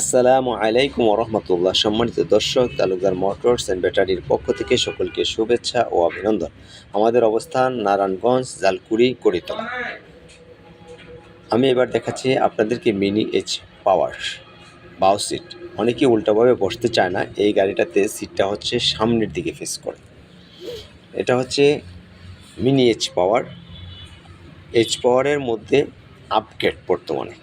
আসসালামু আলাইকুম রহমতুল্লাহ। সম্মানিত দর্শক, তালুকদার মোটরস অ্যান্ড ব্যাটারির পক্ষ থেকে সকলকে শুভেচ্ছা ও অভিনন্দন। আমাদের অবস্থান নারায়ণগঞ্জ, জালকুড়ি, করিতলা। আমি এবার দেখাচ্ছি আপনাদেরকে মিনি এইচ পাওয়ার বাউ সিট অনেকে উল্টাভাবে বসতে চায় না, এই গাড়িটাতে সিটটা হচ্ছে সামনের দিকে ফেস করে। এটা হচ্ছে মিনি এইচ পাওয়ার এইচ পাওয়ারের মধ্যে আপগ্রেড বর্তমানে।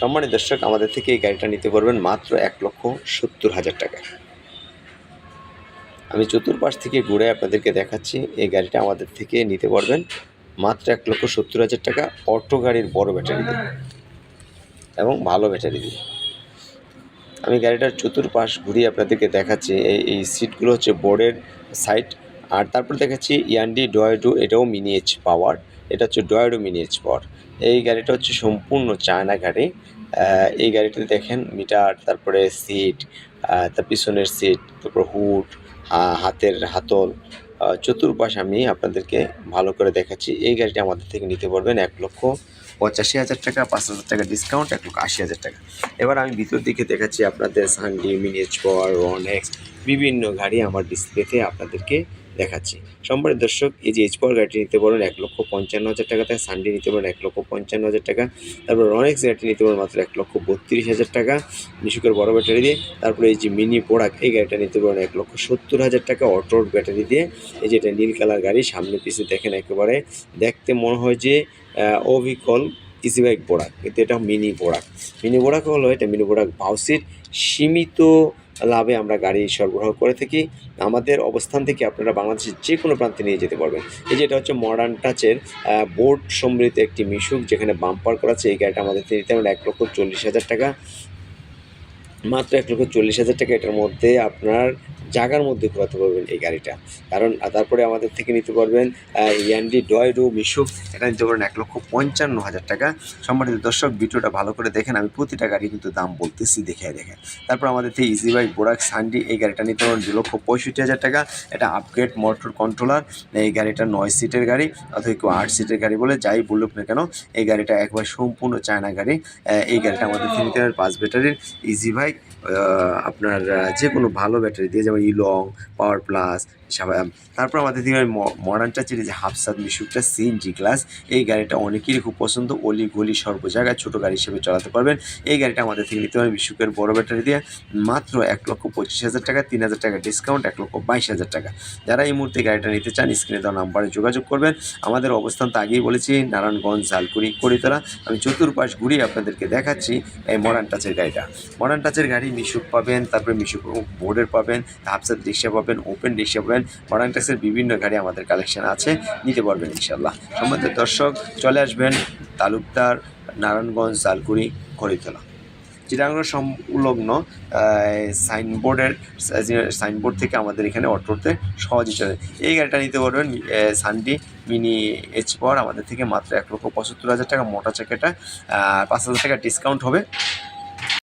সম্মানিত দর্শক, আমাদের থেকে এই গাড়িটা নিতে পারবেন মাত্র এক লক্ষ সত্তর হাজার টাকা। আমি চতুর্পাশ থেকে ঘুরে আপনাদেরকে দেখাচ্ছি, এই গাড়িটা আমাদের থেকে নিতে পারবেন মাত্র এক লক্ষ সত্তর হাজার টাকা অটো গাড়ির বড় ব্যাটারি দিয়ে এবং ভালো ব্যাটারি দিয়ে। আমি গাড়িটার চতুর্পাশ ঘুরিয়ে আপনাদেরকে দেখাচ্ছি, এই এই সিটগুলো হচ্ছে বোর্ডের সাইড। আর তারপর দেখাচ্ছি ইয়ান্ডি ডয়েডো এটাও মিনি এইচ পাওয়ার, এটা হচ্ছে ডয়েডো মিনি এইচ পাওয়ার। এই গাড়িটা হচ্ছে সম্পূর্ণ চায়না গাড়ি এই গাড়িটাতে দেখেন, মিটার, তারপরে সিট তার পিছনের সিট তারপর হুড হাতের হাতল চতুর্পাশ আমি আপনাদেরকে ভালো করে দেখাচ্ছি। এই গাড়িটা আমাদের থেকে নিতে পারবেন এক লক্ষ পঁচাশি হাজার টাকা, পাঁচ হাজার টাকা ডিসকাউন্ট এক লক্ষ আশি হাজার টাকা। এবার আমি ভিতর দিকে দেখাচ্ছি আপনাদের সানডি মিনিয়েজ পাওয়ার রনেক্স বিভিন্ন গাড়ি আমার ডিসপ্লেতে আপনাদেরকে দেখাচ্ছি। সম্মানিত দর্শক, এই যে এইচ পাওয়ার গাড়িটি নিতে পারেন এক লক্ষ পঞ্চান্ন হাজার টাকা। থেকে সানডে নিতে পারেন এক লক্ষ পঞ্চান্ন হাজার টাকা। তারপর রনেক্স গাড়িটি নিতে পারেন মাত্র এক লক্ষ বত্রিশ হাজার টাকা। মিশুকের বড় ব্যাটারি দিয়ে, তারপরে এই যে মিনি প্রোডাক্ট এই গাড়িটা নিতে পারেন এক লক্ষ সত্তর হাজার টাকা। অটোর ব্যাটারি দিয়ে, এই যে এটা নীল কালার গাড়ি, সামনে পিছে দেখেন একেবারে। দেখতে মনে হয় যে অভিকল ইজি বাইক প্রোডাক্ট কিন্তু এটা মিনি প্রোডাক্ট মিনি প্রোডাক্ট হলো এটা মিনি প্রোডাক্ট ভাউসিট সীমিত লাভে আমরা গাড়ি সরবরাহ করে থাকি। আমাদের অবস্থান থেকে আপনারা বাংলাদেশের যে কোনো প্রান্তে নিয়ে যেতে পারবেন। এই যে এটা হচ্ছে মডার্ন টাচের বোর্ড সমৃদ্ধ একটি মিশুক যেখানে বাম্পার করা আছে, এই গাড়িটা আমাদের নিতে আমরা এক লক্ষ চল্লিশ হাজার টাকা। মাত্র এক লক্ষ চল্লিশ হাজার টাকা এটার মধ্যে আপনার জায়গার মধ্যে ঘোরাতে পারবেন এই গাড়িটা। কারণ তারপরে আমাদের থেকে নিতে পারবেন ইয়ান্ডি ডয়ডো মিশুক এটা নিতে পারবেন এক লক্ষ পঞ্চান্ন হাজার টাকা। সম্মানিত দর্শক, ভিডিওটা ভালো করে দেখেন, আমি প্রতিটা গাড়ি কিন্তু দাম বলতেছি দেখে দেখে তারপর আমাদের থেকে ইজি বাইক বোরাক সানডি এই গাড়িটা নিতে পারবেন দু লক্ষ পঁয়ষট্টি হাজার টাকা। এটা আপগ্রেড মোটর কন্ট্রোলার এই গাড়িটা নয় সিটের গাড়ি, অথবা কেউ আট সিটের গাড়ি বলে যাই বলুক না কেন, এই গাড়িটা একবার সম্পূর্ণ চায়না গাড়ি। এই গাড়িটা আমাদের থেকে নিতে পারবেন পাঁচ ব্যাটারির ইজি বাইক আপনার যে কোনো ভালো ব্যাটারি দিয়ে যেমন ইলং পাওয়ার প্লাস তারপর আমাদের দিকে মডার্ন টাচের যে হাফসাদ মিশুকটা সিএনজি ক্লাস এই গাড়িটা অনেকেরই খুব পছন্দ। অলি গলি সর্ব জায়গায় ছোটো গাড়ি হিসেবে চালাতে পারবেন। এই গাড়িটা আমাদের থেকে নিতে পারেন মিশুকের বড় ব্যাটারি দিয়ে। মাত্র এক লক্ষ পঁচিশ হাজার টাকা, তিন হাজার টাকা ডিসকাউন্ট এক লক্ষ বাইশ হাজার টাকা। যারা এই মুহূর্তে গাড়িটা নিতে চান স্ক্রিনে দেওয়া নাম্বারে যোগাযোগ করবেন। আমাদের অবস্থান তো আগেই বলেছি, নারায়ণগঞ্জ, ঝালকুড়ি, করিতলা। আমি চতুর্পাশ ঘুরিয়ে আপনাদেরকে দেখাচ্ছি এই মডার্ন টাচের গাড়িটা। মডার্ন টাচের গাড়ি মিশুক পাবেন, তারপরে মিশুক বোর্ডের পাবেন, হাফসাদ রিক্সা পাবেন ওপেন রিক্সা পাবেন। মডার্ন টাচের বিভিন্ন গাড়ি আমাদের কালেকশন আছে। নিতে পারবেন ইনশাল্লাহ সম্বন্ধে দর্শক, চলে আসবেন তালুকদার নারায়ণগঞ্জ জালকুড়ি খরিতলা চিটাঙ্গের সংলগ্ন সাইনবোর্ডের সাইনবোর্ড থেকে আমাদের এখানে অটোতে সহজে চলে। এই গাড়িটা নিতে পারবেন সানডি মিনি এইচ পাওয়ার আমাদের থেকে মাত্র এক লক্ষ পঁচাত্তর হাজার টাকা মোটা চাকাটা পাঁচ হাজার টাকা ডিসকাউন্ট হবে।